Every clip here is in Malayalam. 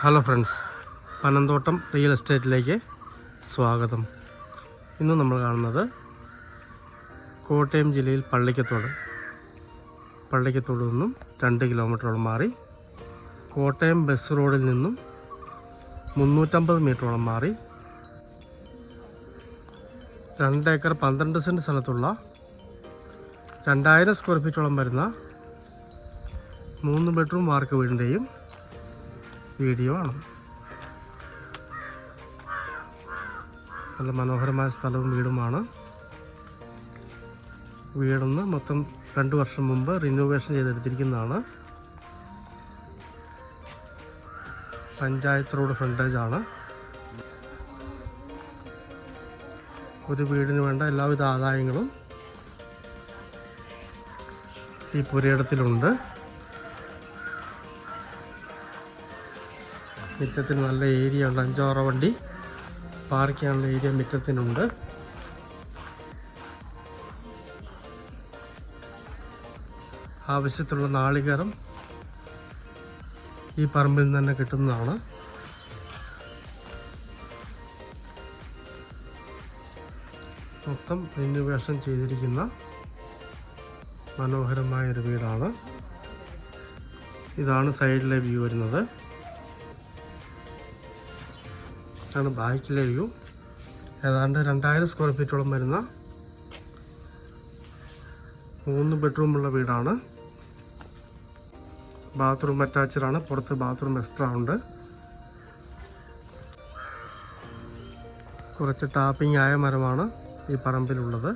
ഹലോ ഫ്രണ്ട്സ് പനന്തോട്ടം റിയൽ എസ്റ്റേറ്റിലേക്ക് സ്വാഗതം. ഇന്ന് നമ്മൾ കാണുന്നത് കോട്ടയം ജില്ലയിൽ പള്ളിക്കത്തോട്. പള്ളിക്കത്തോട് നിന്നും രണ്ട് കിലോമീറ്ററോളം മാറി കോട്ടയം ബസ് റോഡിൽ നിന്നും മുന്നൂറ്റമ്പത് മീറ്ററോളം മാറി രണ്ട് ഏക്കർ പന്ത്രണ്ട് സെന്റ് സ്ഥലത്തുള്ള രണ്ടായിരം സ്ക്വയർ ഫീറ്റോളം വരുന്ന മൂന്ന് ബെഡ്റൂം വാർക്ക് വീടിന്റെയും വീഡിയോ ആണ്. നല്ല മനോഹരമായ സ്ഥലവും വീടുമാണ്. വീടൊന്ന് മൊത്തം രണ്ട് വർഷം മുമ്പ് റിനോവേഷൻ ചെയ്തെടുത്തിരിക്കുന്നതാണ്. പഞ്ചായത്ത് റോഡ് ഫ്രണ്ടേജ് ആണ്. ഒരു വീടിന് വേണ്ട എല്ലാവിധ ആദായങ്ങളും ഈ പുരയിടത്തിലുണ്ട്. മുറ്റത്തിന് നല്ല ഏരിയ ഉണ്ട് അഞ്ചാറ് വണ്ടി. പാർക്ക് ചെയ്യാനുള്ള ഏരിയ മുറ്റത്തിനുണ്ട്. ആവശ്യത്തിലുള്ള നാളികേരം ഈ പറമ്പിൽ നിന്ന് തന്നെ കിട്ടുന്നതാണ്. മൊത്തം റിനുവേഷൻ ചെയ്തിരിക്കുന്ന മനോഹരമായ ഒരു വീടാണ്. ഇതാണ് സൈഡിലെ വ്യൂ വരുന്നത്. ഇതാണ് ബാക്കിലെ വ്യൂ ഏതാണ്ട് രണ്ടായിരം സ്ക്വയർ ഫീറ്റോളം വരുന്ന മൂന്ന് ബെഡ്റൂമുള്ള വീടാണ്. ബാത്റൂം അറ്റാച്ചഡാണ് പുറത്ത് ബാത്റൂം എക്സ്ട്രാ ഉണ്ട്. കുറച്ച് ടാപ്പിംഗ് ആയ മരമാണ് ഈ പറമ്പിലുള്ളത്.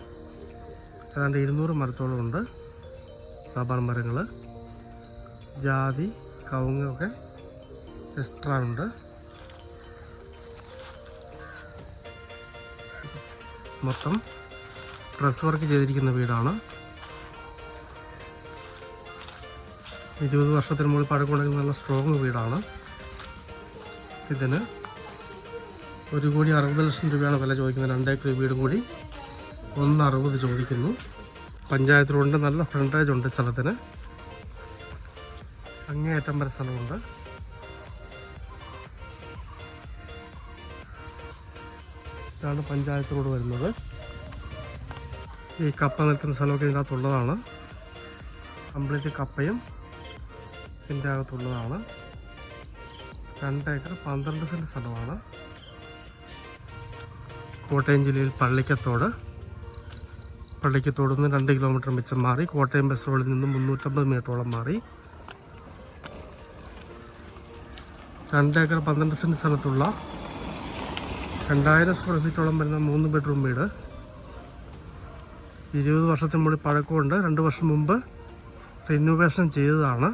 ഏതാണ്ട് ഇരുന്നൂറ് മരത്തോളം ഉണ്ട് റബ്ബർ മരങ്ങൾ ജാതി കവുങ്ങൊക്കെ എക്സ്ട്രാ ഉണ്ട്. മൊത്തം ഡ്രസ് വർക്ക് ചെയ്തിരിക്കുന്ന വീടാണ്. ഇരുപത് വർഷത്തിന് മുകളിൽ പഴക്കമുണ്ടെങ്കിൽ നല്ല സ്ട്രോങ് വീടാണ്. ഇതിന് ഒരു കോടി അറുപത് ലക്ഷം രൂപയാണ് വില ചോദിക്കുന്നത് രണ്ടേക്കർ വീടും കൂടി ഒന്ന് അറുപത് ചോദിക്കുന്നു. പഞ്ചായത്ത് റോഡിന്റെ നല്ല ഫ്രണ്ടേജ് ഉണ്ട് സ്ഥലത്തിന്. അങ്ങേയറ്റം വരെ സ്ഥലമുണ്ട്. ഇതാണ് പഞ്ചായത്ത് റോഡ് വരുന്നത്. ഈ കപ്പ നിൽക്കുന്ന സ്ഥലമൊക്കെ ഇതിനകത്തുള്ളതാണ്. കംപ്ലീറ്റ് കപ്പയും ഇതിന്റെ അകത്തുള്ളതാണ്. രണ്ട് ഏക്കർ പന്ത്രണ്ട് സെന്റ് സ്ഥലമാണ്. കോട്ടയം ജില്ലയിൽ പള്ളിക്കത്തോട്. പള്ളിക്കത്തോട് നിന്ന് രണ്ട് കിലോമീറ്റർ മിച്ചം മാറി. കോട്ടയം ബസ് റോഡിൽ നിന്ന് മുന്നൂറ്റമ്പത് മീറ്ററോളം മാറി. രണ്ട് ഏക്കർ പന്ത്രണ്ട് സെന്റ് സ്ഥലത്തുള്ള രണ്ടായിരം സ്ക്വയർ ഫീറ്റോളം വരുന്ന മൂന്ന് ബെഡ്റൂം വീട്. ഇരുപത് വർഷത്തിന് മുകളിൽ പഴക്കമുണ്ട്. രണ്ട് വർഷം മുമ്പ് റിനോവേഷൻ ചെയ്തതാണ്.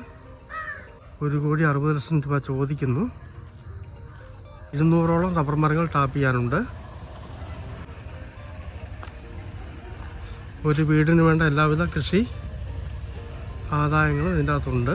ഒരു കോടി അറുപത് ലക്ഷം രൂപ ചോദിക്കുന്നു. ഇരുന്നൂറോളം റബ്ബർ മരങ്ങൾ ടാപ്പ് ചെയ്യാനുണ്ട്. ഒരു വീടിന് വേണ്ട എല്ലാവിധ കൃഷി ആദായങ്ങളും ഇതിന്റെ അകത്തുണ്ട്